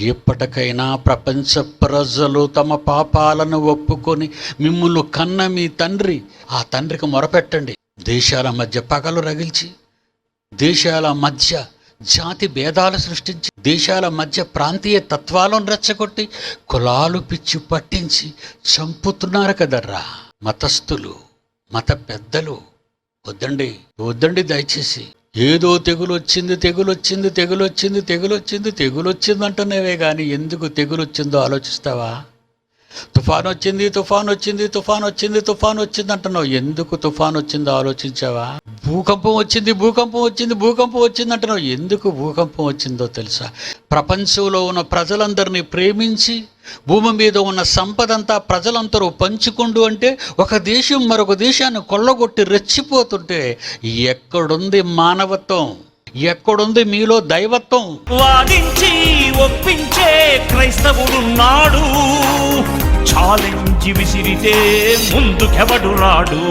ఎప్పటికైనా ప్రపంచ ప్రజలు తమ పాపాలను ఒప్పుకొని మిమ్మల్ని కన్న మీ తండ్రి ఆ తండ్రికి మొరపెట్టండి. దేశాల మధ్య పగలు రగిల్చి దేశాల మధ్య జాతి భేదాలు సృష్టించి దేశాల మధ్య ప్రాంతీయ తత్వాలను రెచ్చగొట్టి కులాలు పిచ్చి పట్టించి చంపుతున్నారు కదర్రా. మతస్థులు మత పెద్దలు వద్దండి వద్దండి దయచేసి. ఏదో తెగులు వచ్చింది తెగులు వచ్చింది తెగులు వచ్చింది తెగులు వచ్చింది తెగులు వచ్చింది అంటున్నావే కానీ ఎందుకు తెగులు వచ్చిందో ఆలోచిస్తావా? తుఫాన్ వచ్చింది తుఫాన్ వచ్చింది తుఫాన్ వచ్చింది తుఫాన్ వచ్చింది అంటున్నావు ఎందుకు తుఫాన్ వచ్చిందో ఆలోచించావా? భూకంపం వచ్చింది భూకంపం వచ్చింది భూకంపం వచ్చింది అంటున్నావు. ఎందుకు భూకంపం వచ్చిందో తెలుసా? ప్రపంచంలో ఉన్న ప్రజలందరినీ ప్రేమించి భూమి మీద ఉన్న సంపదంతా ప్రజలందరూ పంచుకుండు అంటే ఒక దేశం మరొక దేశాన్ని కొల్లగొట్టి రెచ్చిపోతుంటే ఎక్కడుంది మానవత్వం? ఎక్కడుంది మీలో దైవత్వం? వాదించి ఒప్పించే క్రైస్తవుడున్నాడు. ఛాలెంజ్ విసిరితే ముందుకెవడు రాడు?